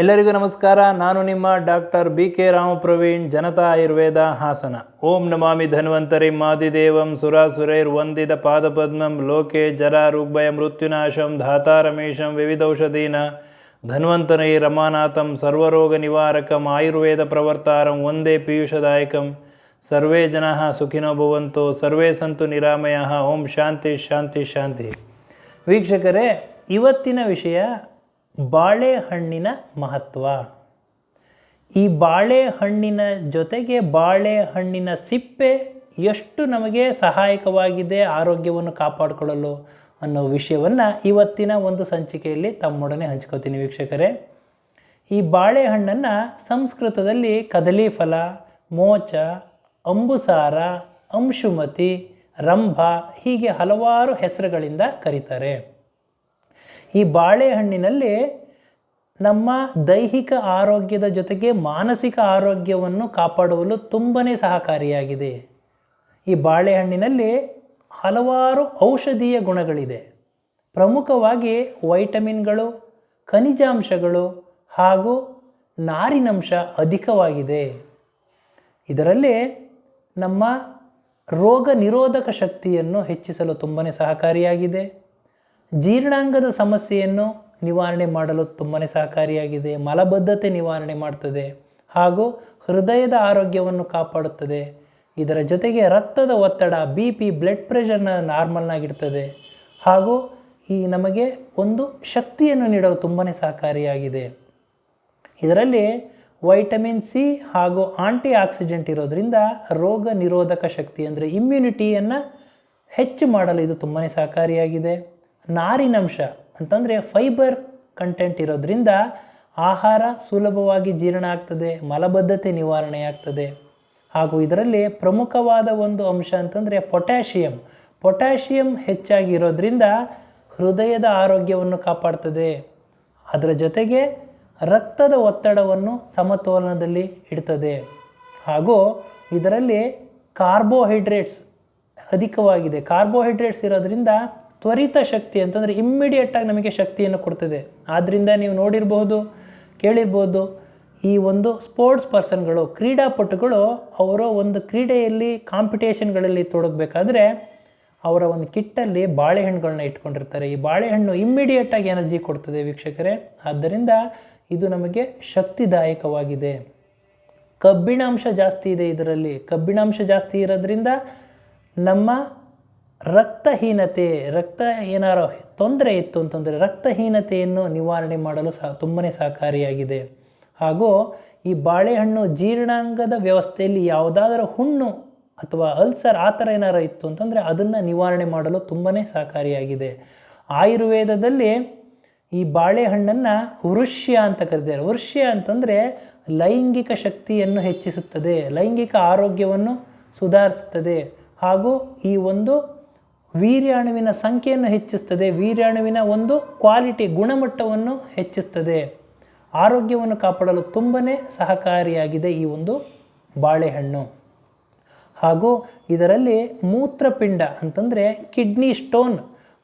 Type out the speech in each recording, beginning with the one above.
ಎಲ್ಲರಿಗೂ ನಮಸ್ಕಾರ. ನಾನು ನಿಮ್ಮ doctor B K Ramapraveen Janata Ayurveda Hassan. ಓಂ ನಮಾಮಿ ಧನ್ವಂತರಿ. ಮಾದಿದೇವಂ ಸುರಾಸುರೈರ್ ವಂದಿದ ಪಾದಪದ್ಮಂ ಲೋಕೆ ಜರ ರುಗ್ಭಯ ಮೃತ್ಯುನಾಶಂ ಧಾತಾರಮೇಶಂ ವಿವಿಧೌಷಧೀನ ಧನ್ವಂತರೈ ರಮಾನಾಥಂ ಸರ್ವರೋಗ ನಿವಾರಕಂ ಆಯುರ್ವೇದ ಪ್ರವರ್ತಾರಂ ಒಂದೇ ಪೀಯೂಷದಾಯಕಂ. ಸರ್ವೇ ಜನಾ ಸುಖಿನೋ ಭವಂತೋ, ಸರ್ವೇ ಸಂತು ನಿರಾಮಯಃ. ಓಂ ಶಾಂತಿ ಶಾಂತಿ ಶಾಂತಿ. ವೀಕ್ಷಕರೇ, ಇವತ್ತಿನ ವಿಷಯ ಬಾಳೆಹಣ್ಣಿನ ಮಹತ್ವ. ಈ ಬಾಳೆಹಣ್ಣಿನ ಜೊತೆಗೆ ಬಾಳೆಹಣ್ಣಿನ ಸಿಪ್ಪೆ ಎಷ್ಟು ನಮಗೆ ಸಹಾಯಕವಾಗಿದೆ, ಆರೋಗ್ಯವನ್ನು ಕಾಪಾಡಿಕೊಳ್ಳಲು ಅನ್ನೋ ವಿಷಯವನ್ನು ಇವತ್ತಿನ ಒಂದು ಸಂಚಿಕೆಯಲ್ಲಿ ತಮ್ಮೊಡನೆ ಹಂಚ್ಕೋತೀನಿ ವೀಕ್ಷಕರೇ. ಈ ಬಾಳೆಹಣ್ಣನ್ನು ಸಂಸ್ಕೃತದಲ್ಲಿ ಕದಲಿ ಫಲ, ಮೋಚ, ಅಂಬುಸಾರ, ಅಂಶುಮತಿ, ರಂಭ ಹೀಗೆ ಹಲವಾರು ಹೆಸರುಗಳಿಂದ ಕರೀತಾರೆ. ಈ ಬಾಳೆಹಣ್ಣಿನಲ್ಲಿ ನಮ್ಮ ದೈಹಿಕ ಆರೋಗ್ಯದ ಜೊತೆಗೆ ಮಾನಸಿಕ ಆರೋಗ್ಯವನ್ನು ಕಾಪಾಡಲು ತುಂಬನೇ ಸಹಕಾರಿಯಾಗಿದೆ. ಈ ಬಾಳೆಹಣ್ಣಿನಲ್ಲಿ ಹಲವಾರು ಔಷಧೀಯ ಗುಣಗಳಿದೆ. ಪ್ರಮುಖವಾಗಿ ವೈಟಮಿನ್ಗಳು, ಖನಿಜಾಂಶಗಳು ಹಾಗೂ ನಾರಿನಂಶ ಅಧಿಕವಾಗಿದೆ. ಇದರಲ್ಲಿ ನಮ್ಮ ರೋಗ ನಿರೋಧಕ ಶಕ್ತಿಯನ್ನು ಹೆಚ್ಚಿಸಲು ತುಂಬನೇ ಸಹಕಾರಿಯಾಗಿದೆ. ಜೀರ್ಣಾಂಗದ ಸಮಸ್ಯೆಯನ್ನು ನಿವಾರಣೆ ಮಾಡಲು ತುಂಬಾ ಸಹಕಾರಿಯಾಗಿದೆ, ಮಲಬದ್ಧತೆ ನಿವಾರಣೆ ಮಾಡ್ತದೆ ಹಾಗೂ ಹೃದಯದ ಆರೋಗ್ಯವನ್ನು ಕಾಪಾಡುತ್ತದೆ. ಇದರ ಜೊತೆಗೆ ರಕ್ತದ ಒತ್ತಡ ಬಿ ಪಿ ಬ್ಲಡ್ ಪ್ರೆಷರ್ನ ನಾರ್ಮಲ್ನಾಗಿಡ್ತದೆ ಹಾಗೂ ಈ ನಮಗೆ ಒಂದು ಶಕ್ತಿಯನ್ನು ನೀಡಲು ತುಂಬಾ ಸಹಕಾರಿಯಾಗಿದೆ. ಇದರಲ್ಲಿ ವೈಟಮಿನ್ ಸಿ ಹಾಗೂ ಆಂಟಿ ಆಕ್ಸಿಡೆಂಟ್ ಇರೋದರಿಂದ ರೋಗ ನಿರೋಧಕ ಶಕ್ತಿ ಅಂದರೆ ಇಮ್ಯುನಿಟಿಯನ್ನು ಹೆಚ್ಚು ಮಾಡಲು ಇದು ತುಂಬಾ ಸಹಕಾರಿಯಾಗಿದೆ. ನಾರಿನಂಶ ಅಂತಂದರೆ ಫೈಬರ್ ಕಂಟೆಂಟ್ ಇರೋದ್ರಿಂದ ಆಹಾರ ಸುಲಭವಾಗಿ ಜೀರ್ಣ ಆಗ್ತದೆ, ಮಲಬದ್ಧತೆ ನಿವಾರಣೆ ಆಗ್ತದೆ. ಹಾಗೂ ಇದರಲ್ಲಿ ಪ್ರಮುಖವಾದ ಒಂದು ಅಂಶ ಅಂತಂದರೆ ಪೊಟ್ಯಾಷಿಯಂ ಪೊಟ್ಯಾಷಿಯಂ ಹೆಚ್ಚಾಗಿರೋದ್ರಿಂದ ಹೃದಯದ ಆರೋಗ್ಯವನ್ನು ಕಾಪಾಡ್ತದೆ. ಅದರ ಜೊತೆಗೆ ರಕ್ತದ ಒತ್ತಡವನ್ನು ಸಮತೋಲನದಲ್ಲಿ ಇಡ್ತದೆ. ಹಾಗೂ ಇದರಲ್ಲಿ ಕಾರ್ಬೋಹೈಡ್ರೇಟ್ಸ್ ಅಧಿಕವಾಗಿದೆ. ಕಾರ್ಬೋಹೈಡ್ರೇಟ್ಸ್ ಇರೋದ್ರಿಂದ ತ್ವರಿತ ಶಕ್ತಿ ಅಂತಂದರೆ ಇಮ್ಮಿಡಿಯೇಟಾಗಿ ನಮಗೆ ಶಕ್ತಿಯನ್ನು ಕೊಡ್ತದೆ. ಆದ್ದರಿಂದ ನೀವು ನೋಡಿರ್ಬೋದು, ಕೇಳಿರ್ಬೋದು, ಈ ಒಂದು ಸ್ಪೋರ್ಟ್ಸ್ ಪರ್ಸನ್ಗಳು ಕ್ರೀಡಾಪಟುಗಳು ಅವರ ಒಂದು ಕ್ರೀಡೆಯಲ್ಲಿ ಕಾಂಪಿಟೇಷನ್ಗಳಲ್ಲಿ ತೊಡಗಬೇಕಾದ್ರೆ ಅವರ ಒಂದು ಕಿಟ್ಟಲ್ಲಿ ಬಾಳೆಹಣ್ಣುಗಳನ್ನ ಇಟ್ಕೊಂಡಿರ್ತಾರೆ. ಈ ಬಾಳೆಹಣ್ಣು ಇಮ್ಮಿಡಿಯೇಟಾಗಿ ಎನರ್ಜಿ ಕೊಡ್ತದೆ ವೀಕ್ಷಕರೇ. ಆದ್ದರಿಂದ ಇದು ನಮಗೆ ಶಕ್ತಿದಾಯಕವಾಗಿದೆ. ಕಬ್ಬಿಣಾಂಶ ಜಾಸ್ತಿ ಇದೆ ಇದರಲ್ಲಿ. ಕಬ್ಬಿಣಾಂಶ ಜಾಸ್ತಿ ಇರೋದ್ರಿಂದ ನಮ್ಮ ರಕ್ತಹೀನತೆ, ರಕ್ತ ಏನಾರು ತೊಂದರೆ ಇತ್ತು ಅಂತಂದರೆ ರಕ್ತಹೀನತೆಯನ್ನು ನಿವಾರಣೆ ಮಾಡಲು ಸಹ ತುಂಬನೇ ಸಹಕಾರಿಯಾಗಿದೆ. ಹಾಗೂ ಈ ಬಾಳೆಹಣ್ಣು ಜೀರ್ಣಾಂಗದ ವ್ಯವಸ್ಥೆಯಲ್ಲಿ ಯಾವುದಾದರೂ ಹುಣ್ಣು ಅಥವಾ ಅಲ್ಸರ್ ಆ ಥರ ಏನಾರು ಇತ್ತು ಅಂತಂದರೆ ಅದನ್ನು ನಿವಾರಣೆ ಮಾಡಲು ತುಂಬನೇ ಸಹಕಾರಿಯಾಗಿದೆ. ಆಯುರ್ವೇದದಲ್ಲಿ ಈ ಬಾಳೆಹಣ್ಣನ್ನು ವೃಷ್ಯ ಅಂತ ಕರೀತಾರೆ. ವೃಷ್ಯ ಅಂತಂದರೆ ಲೈಂಗಿಕ ಶಕ್ತಿಯನ್ನು ಹೆಚ್ಚಿಸುತ್ತದೆ. ಲೈಂಗಿಕ ಆರೋಗ್ಯವನ್ನು ಸುಧಾರಿಸುತ್ತದೆ. ಹಾಗೂ ಈ ಒಂದು ವೀರ್ಯಾಣುವಿನ ಸಂಖ್ಯೆಯನ್ನು ಹೆಚ್ಚಿಸ್ತದೆ. ವೀರ್ಯಾಣುವಿನ ಒಂದು ಕ್ವಾಲಿಟಿ ಗುಣಮಟ್ಟವನ್ನು ಹೆಚ್ಚಿಸ್ತದೆ. ಆರೋಗ್ಯವನ್ನು ಕಾಪಾಡಲು ತುಂಬನೇ ಸಹಕಾರಿಯಾಗಿದೆ ಈ ಒಂದು ಬಾಳೆಹಣ್ಣು. ಹಾಗೂ ಇದರಲ್ಲಿ ಮೂತ್ರಪಿಂಡ ಅಂತಂದರೆ ಕಿಡ್ನಿ ಸ್ಟೋನ್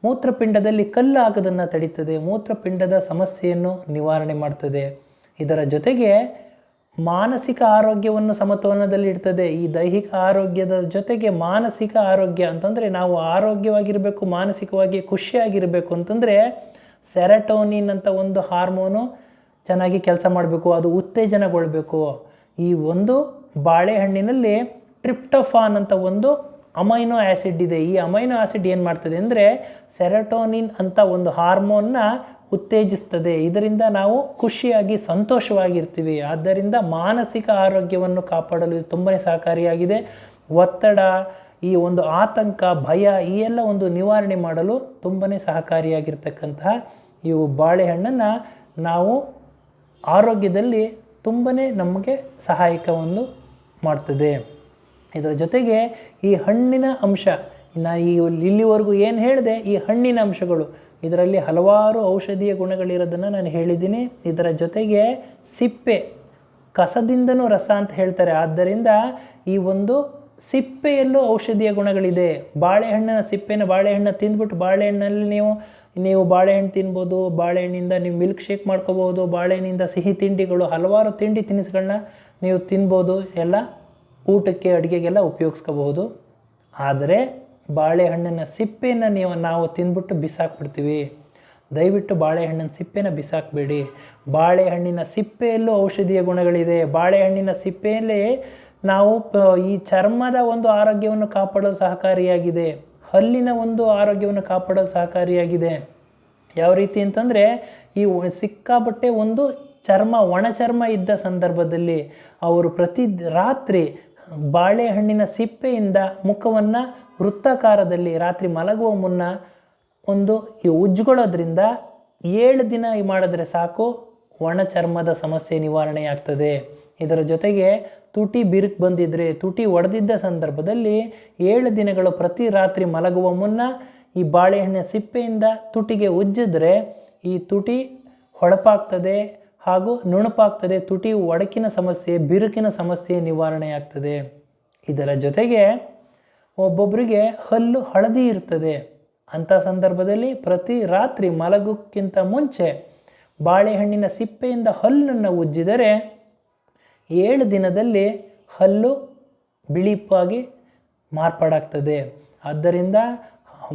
ಮೂತ್ರಪಿಂಡದಲ್ಲಿ ಕಲ್ಲು ಆಗೋದನ್ನು ತಡೀತದೆ. ಮೂತ್ರಪಿಂಡದ ಸಮಸ್ಯೆಯನ್ನು ನಿವಾರಣೆ ಮಾಡ್ತದೆ. ಇದರ ಜೊತೆಗೆ ಮಾನಸಿಕ ಆರೋಗ್ಯವನ್ನು ಸಮತೋಲನದಲ್ಲಿ ಇಡ್ತದೆ. ಈ ದೈಹಿಕ ಆರೋಗ್ಯದ ಜೊತೆಗೆ ಮಾನಸಿಕ ಆರೋಗ್ಯ ಅಂತಂದರೆ ನಾವು ಆರೋಗ್ಯವಾಗಿರಬೇಕು, ಮಾನಸಿಕವಾಗಿ ಖುಷಿಯಾಗಿರಬೇಕು ಅಂತಂದರೆ ಸೆರಟೋನಿನ್ ಅಂತ ಒಂದು ಹಾರ್ಮೋನು ಚೆನ್ನಾಗಿ ಕೆಲಸ ಮಾಡಬೇಕು, ಅದು ಉತ್ತೇಜನಗೊಳ್ಬೇಕು. ಈ ಒಂದು ಬಾಳೆಹಣ್ಣಿನಲ್ಲಿ ಟ್ರಿಪ್ಟೋಫಾನ್ ಅಂತ ಒಂದು ಅಮೈನೋ ಆ್ಯಸಿಡ್ ಇದೆ. ಈ ಅಮೈನೋ ಆ್ಯಸಿಡ್ ಏನು ಮಾಡ್ತದೆ ಅಂದರೆ ಸೆರಟೋನಿನ್ ಅಂತ ಒಂದು ಹಾರ್ಮೋನ್ನ ಉತ್ತೇಜಿಸ್ತದೆ. ಇದರಿಂದ ನಾವು ಖುಷಿಯಾಗಿ ಸಂತೋಷವಾಗಿರ್ತೀವಿ. ಆದ್ದರಿಂದ ಮಾನಸಿಕ ಆರೋಗ್ಯವನ್ನು ಕಾಪಾಡಲು ಇದು ತುಂಬನೇ ಸಹಕಾರಿಯಾಗಿದೆ. ಒತ್ತಡ, ಈ ಒಂದು ಆತಂಕ, ಭಯ, ಈ ಎಲ್ಲ ಒಂದು ನಿವಾರಣೆ ಮಾಡಲು ತುಂಬನೇ ಸಹಕಾರಿಯಾಗಿರ್ತಕ್ಕಂತಹ ಇವು ಬಾಳೆಹಣ್ಣನ್ನು ನಾವು ಆರೋಗ್ಯದಲ್ಲಿ ತುಂಬನೇ ನಮಗೆ ಸಹಾಯಕವನ್ನು ಮಾಡ್ತದೆ. ಇದರ ಜೊತೆಗೆ ಈ ಹಣ್ಣಿನ ಅಂಶ ನಾ ಈ ಇಲ್ಲಿವರೆಗೂ ಏನು ಹೇಳಿದೆ, ಈ ಹಣ್ಣಿನ ಅಂಶಗಳು, ಇದರಲ್ಲಿ ಹಲವಾರು ಔಷಧೀಯ ಗುಣಗಳಿರೋದನ್ನು ನಾನು ಹೇಳಿದ್ದೀನಿ. ಇದರ ಜೊತೆಗೆ ಸಿಪ್ಪೆ, ಕಸದಿಂದನೂ ರಸ ಅಂತ ಹೇಳ್ತಾರೆ. ಆದ್ದರಿಂದ ಈ ಒಂದು ಸಿಪ್ಪೆಯಲ್ಲೂ ಔಷಧೀಯ ಗುಣಗಳಿದೆ. ಬಾಳೆಹಣ್ಣಿನ ಸಿಪ್ಪೆನ ಬಾಳೆಹಣ್ಣು ತಿಂದ್ಬಿಟ್ಟು ಬಾಳೆಹಣ್ಣಲ್ಲಿ ನೀವು ನೀವು ಬಾಳೆಹಣ್ಣು ತಿನ್ಬೋದು ಬಾಳೆಹಣ್ಣಿಂದ ನೀವು ಮಿಲ್ಕ್ ಶೇಕ್ ಮಾಡ್ಕೋಬೋದು ಬಾಳೆಹಣ್ಣಿಂದ ಸಿಹಿ ತಿಂಡಿಗಳು, ಹಲವಾರು ತಿಂಡಿ ತಿನಿಸುಗಳನ್ನ ನೀವು ತಿನ್ಬೋದು, ಎಲ್ಲ ಊಟಕ್ಕೆ, ಅಡುಗೆಗೆಲ್ಲ ಉಪಯೋಗಿಸ್ಕೋಬಹುದು. ಆದರೆ ಬಾಳೆಹಣ್ಣಿನ ಸಿಪ್ಪೆಯನ್ನು ನೀವು, ನಾವು ತಿಂದ್ಬಿಟ್ಟು ಬಿಸಾಕ್ಬಿಡ್ತೀವಿ. ದಯವಿಟ್ಟು ಬಾಳೆಹಣ್ಣಿನ ಸಿಪ್ಪೆನ ಬಿಸಾಕಬೇಡಿ. ಬಾಳೆಹಣ್ಣಿನ ಸಿಪ್ಪೆಯಲ್ಲೂ ಔಷಧೀಯ ಗುಣಗಳಿದೆ. ಬಾಳೆಹಣ್ಣಿನ ಸಿಪ್ಪೆಯಲ್ಲೇ ನಾವು ಈ ಚರ್ಮದ ಒಂದು ಆರೋಗ್ಯವನ್ನು ಕಾಪಾಡಲು ಸಹಕಾರಿಯಾಗಿದೆ. ಹಲ್ಲಿನ ಒಂದು ಆರೋಗ್ಯವನ್ನು ಕಾಪಾಡಲು ಸಹಕಾರಿಯಾಗಿದೆ. ಯಾವ ರೀತಿ ಅಂತಂದರೆ, ಈ ಸಿಕ್ಕಾಬಟ್ಟೆ ಒಂದು ಚರ್ಮ, ಒಣ ಚರ್ಮ ಇದ್ದ ಸಂದರ್ಭದಲ್ಲಿ ಅವರು ಪ್ರತಿ ರಾತ್ರಿ ಬಾಳೆಹಣ್ಣಿನ ಸಿಪ್ಪೆಯಿಂದ ಮುಖವನ್ನು ವೃತ್ತಾಕಾರದಲ್ಲಿ ರಾತ್ರಿ ಮಲಗುವ ಮುನ್ನ ಒಂದು ಈ ಉಜ್ಜುಗಳೋದ್ರಿಂದ ಏಳು ದಿನ ಮಾಡಿದ್ರೆ ಸಾಕು, ಒಣ ಚರ್ಮದ ಸಮಸ್ಯೆ ನಿವಾರಣೆಯಾಗ್ತದೆ. ಇದರ ಜೊತೆಗೆ ತುಟಿ ಬಿರುಕು ಬಂದಿದ್ರೆ, ತುಟಿ ಒಡೆದಿದ್ದ ಸಂದರ್ಭದಲ್ಲಿ ಏಳು ದಿನಗಳು ಪ್ರತಿ ರಾತ್ರಿ ಮಲಗುವ ಮುನ್ನ ಈ ಬಾಳೆಹಣ್ಣಿನ ಸಿಪ್ಪೆಯಿಂದ ತುಟಿಗೆ ಉಜ್ಜಿದ್ರೆ ಈ ತುಟಿ ಹೊಳಪಾಗ್ತದೆ ಹಾಗೂ ನುಣುಪಾಗ್ತದೆ, ತುಟಿ ಒಡಕಿನ ಸಮಸ್ಯೆ, ಬಿರುಕಿನ ಸಮಸ್ಯೆ ನಿವಾರಣೆಯಾಗ್ತದೆ. ಇದರ ಜೊತೆಗೆ ಒಬ್ಬೊಬ್ಬರಿಗೆ ಹಲ್ಲು ಹಳದಿ ಇರ್ತದೆ. ಅಂಥ ಸಂದರ್ಭದಲ್ಲಿ ಪ್ರತಿ ರಾತ್ರಿ ಮಲಗೋಕ್ಕಿಂತ ಮುಂಚೆ ಬಾಳೆಹಣ್ಣಿನ ಸಿಪ್ಪೆಯಿಂದ ಹಲ್ಲನ್ನು ಉಜ್ಜಿದರೆ ಏಳು ದಿನದಲ್ಲಿ ಹಲ್ಲು ಬಿಳಿಪಾಗಿ ಮಾರ್ಪಾಡಾಗ್ತದೆ. ಆದ್ದರಿಂದ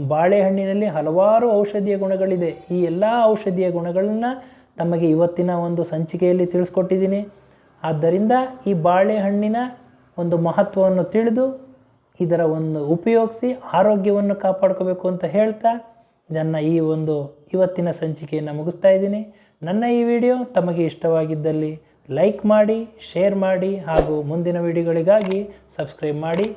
ಬಾಳೆಹಣ್ಣಿನಲ್ಲಿ ಹಲವಾರು ಔಷಧೀಯ ಗುಣಗಳಿದೆ. ಈ ಎಲ್ಲ ಔಷಧೀಯ ಗುಣಗಳನ್ನು ತಮಗೆ ಇವತ್ತಿನ ಒಂದು ಸಂಚಿಕೆಯಲ್ಲಿ ತಿಳಿಸ್ಕೊಟ್ಟಿದ್ದೀನಿ. ಆದ್ದರಿಂದ ಈ ಬಾಳೆಹಣ್ಣಿನ ಒಂದು ಮಹತ್ವವನ್ನು ತಿಳಿದು ಇದರ ಒಂದು ಉಪಯೋಗಿಸಿ ಆರೋಗ್ಯವನ್ನು ಕಾಪಾಡ್ಕೋಬೇಕು ಅಂತ ಹೇಳ್ತಾ ನನ್ನ ಈ ಒಂದು ಇವತ್ತಿನ ಸಂಚಿಕೆಯನ್ನು ಮುಗಿಸ್ತಾ ಇದ್ದೀನಿ. ನನ್ನ ಈ ವಿಡಿಯೋ ತಮಗೆ ಇಷ್ಟವಾಗಿದ್ದಲ್ಲಿ ಲೈಕ್ ಮಾಡಿ, ಶೇರ್ ಮಾಡಿ ಹಾಗೂ ಮುಂದಿನ ವಿಡಿಯೋಗಳಿಗಾಗಿ ಸಬ್ಸ್ಕ್ರೈಬ್ ಮಾಡಿ.